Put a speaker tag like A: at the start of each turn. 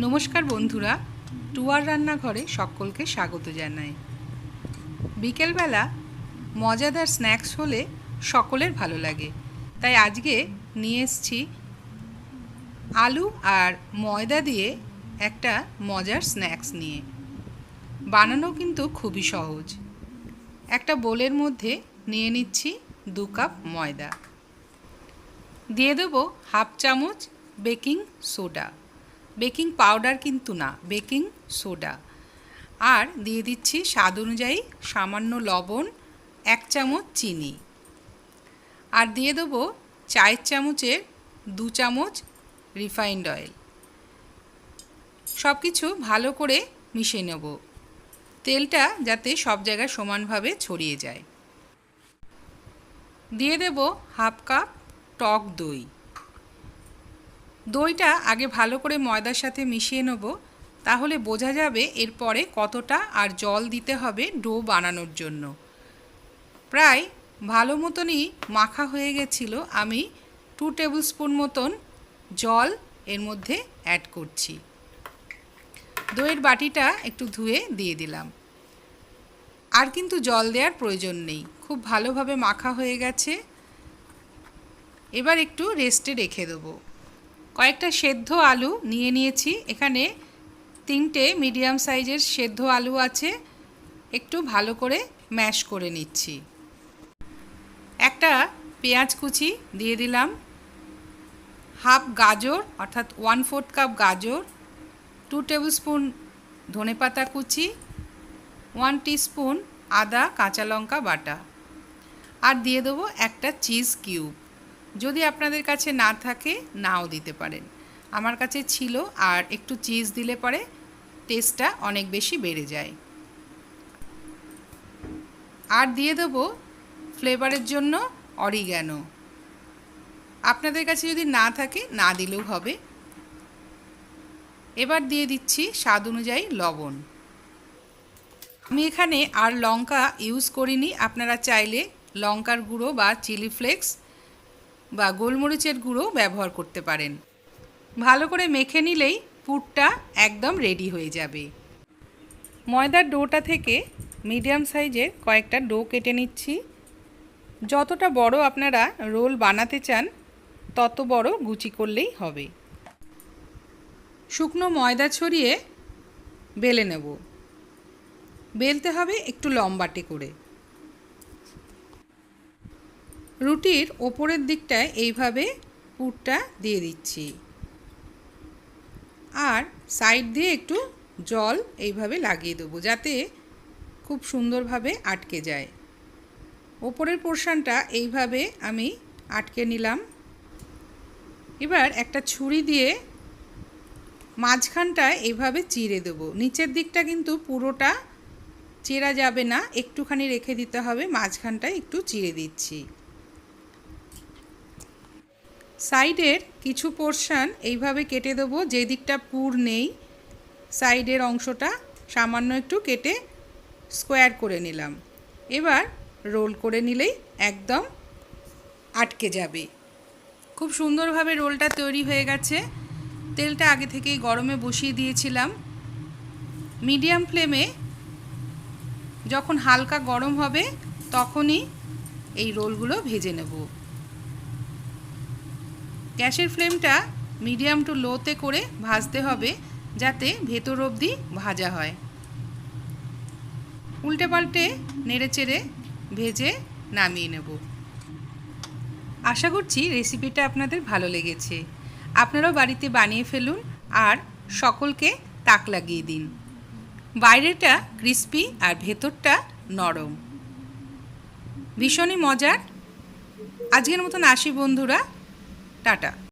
A: নমস্কার বন্ধুরা, টুয়ার রান্নাঘরে সকলকে স্বাগত জানাই। বিকেলবেলা মজাদার স্ন্যাক্স হলে সকলের ভালো লাগে। তাই আজকে নিয়ে এসছি আলু আর ময়দা দিয়ে একটা মজার স্ন্যাক্স নিয়ে। বানানো কিন্তু খুবই সহজ। একটা বোলের মধ্যে নিয়ে নিচ্ছি দু কাপ ময়দা। দিয়ে দেবো হাফ চামচ বেকিং সোডা। বেকিং পাউডার কিন্তু না, বেকিং সোডা। আর দিয়ে দিচ্ছি স্বাদ অনুযায়ী সামান্য লবণ, এক চামচ চিনি। আর দিয়ে দেবো চায়ের চামচের দু চামচ রিফাইন্ড অয়েল। সব কিছু ভালো করে মিশিয়ে নেব। তেলটা যাতে সব জায়গায় সমানভাবে ছড়িয়ে যায়। দিয়ে দেব হাফ কাপ টক দই। দইটা আগে ভালো করে ময়দার সাথে মিশিয়ে নেব, তাহলে বোঝা যাবে এরপরে কতটা আর জল দিতে হবে ডো বানানোর জন্য। প্রায় ভালো মতনই মাখা হয়ে গেছিল, আমি টু টেবিল স্পুন মতন জল এর মধ্যে অ্যাড করছি। দইয়ের বাটিটা একটু ধুয়ে দিয়ে দিলাম। আর কিন্তু জল দেওয়ার প্রয়োজন নেই, খুব ভালোভাবে মাখা হয়ে গেছে। এবার একটু রেস্টে রেখে দেবো। কয়েকটা সেদ্ধ আলু নিয়ে নিয়েছি। এখানে তিনটে মিডিয়াম সাইজের সেদ্ধ আলু আছে। একটু ভালো করে ম্যাশ করে নিচ্ছি। একটা পেঁয়াজ কুচি দিয়ে দিলাম। হাফ গাজর, অর্থাৎ ওয়ান ফোর্থ কাপ গাজর টু টেবিল স্পুন ধনেপাতা কুচি ওয়ান স্পুন আদা কাঁচা লঙ্কা বাটা। আর দিয়ে দেবো একটা চিজ কিউব যদি আপনাদের কাছে না থাকে, নাও দিতে পারেন। আমার কাছে ছিল, আর একটু চিজ দিলে পরে টেস্টটা অনেক বেশি বেড়ে যায়। আর দিয়ে দেবো ফ্লেভারের জন্য অরিগ্যানো। আপনাদের কাছে যদি না থাকে, না দিলেও হবে। এবার দিয়ে দিচ্ছি স্বাদ অনুযায়ী লবণ। আমি এখানে আর লঙ্কা ইউজ করিনি। আপনারা চাইলে লঙ্কার গুঁড়ো বা চিলি ফ্লেক্স বা গোলমরিচের গুঁড়ো ব্যবহার করতে পারেন। ভালো করে মেখে নিলেই পুরটা একদম রেডি হয়ে যাবে। ময়দার ডোটা থেকে মিডিয়াম সাইজের কয়েকটা ডো কেটে নিচ্ছি। যতটা বড় আপনারা রোল বানাতে চান, তত বড় গুচি করলেই হবে। শুকনো ময়দা ছড়িয়ে বেলে নেব। বেলতে হবে একটু লম্বাটে করে। রুটির ওপরের দিকটায় এইভাবে পুরটা দিয়ে দিচ্ছি। আর সাইড দিয়ে একটু জল এইভাবে লাগিয়ে দেবো যাতে খুব সুন্দরভাবে আটকে যায়। ওপরের পোর্শনটা এইভাবে আমি আটকে নিলাম। এবার একটা ছুরি দিয়ে মাঝখানটায় এইভাবে চিড়ে দেবো। নিচের দিকটা কিন্তু পুরোটা চেরা যাবে না, একটুখানি রেখে দিতে হবে, মাঝখানটায় একটু চিড়ে দিচ্ছি। সাইডের কিছু পোর্শান এইভাবে কেটে দেবো যে দিকটা পুর নেই, সাইডের অংশটা সামান্য একটু কেটে স্কোয়ার করে নিলাম। এবার রোল করে নিলেই একদম আটকে যাবে। খুব সুন্দরভাবে রোলটা তৈরি হয়ে গেছে। তেলটা আগে থেকেই গরমে বসিয়ে দিয়েছিলাম। মিডিয়াম ফ্লেমে যখন হালকা গরম হবে, তখনই এই রোলগুলো ভেজে নেব। গ্যাসের ফ্লেমটা মিডিয়াম টু লোতে করে ভাজতে হবে যাতে ভেতর অবধি ভাজা হয়। উল্টে পাল্টে নেড়ে চেড়ে ভেজে নামিয়ে নেব। আশা করছি রেসিপিটা আপনাদের ভালো লেগেছে। আপনারাও বাড়িতে বানিয়ে ফেলুন আর সকলকে তাক লাগিয়ে দিন। বাইরেটা ক্রিস্পি আর ভেতরটা নরম। ভীষণই মজার। আজকের মতন আসি বন্ধুরা। টাটা।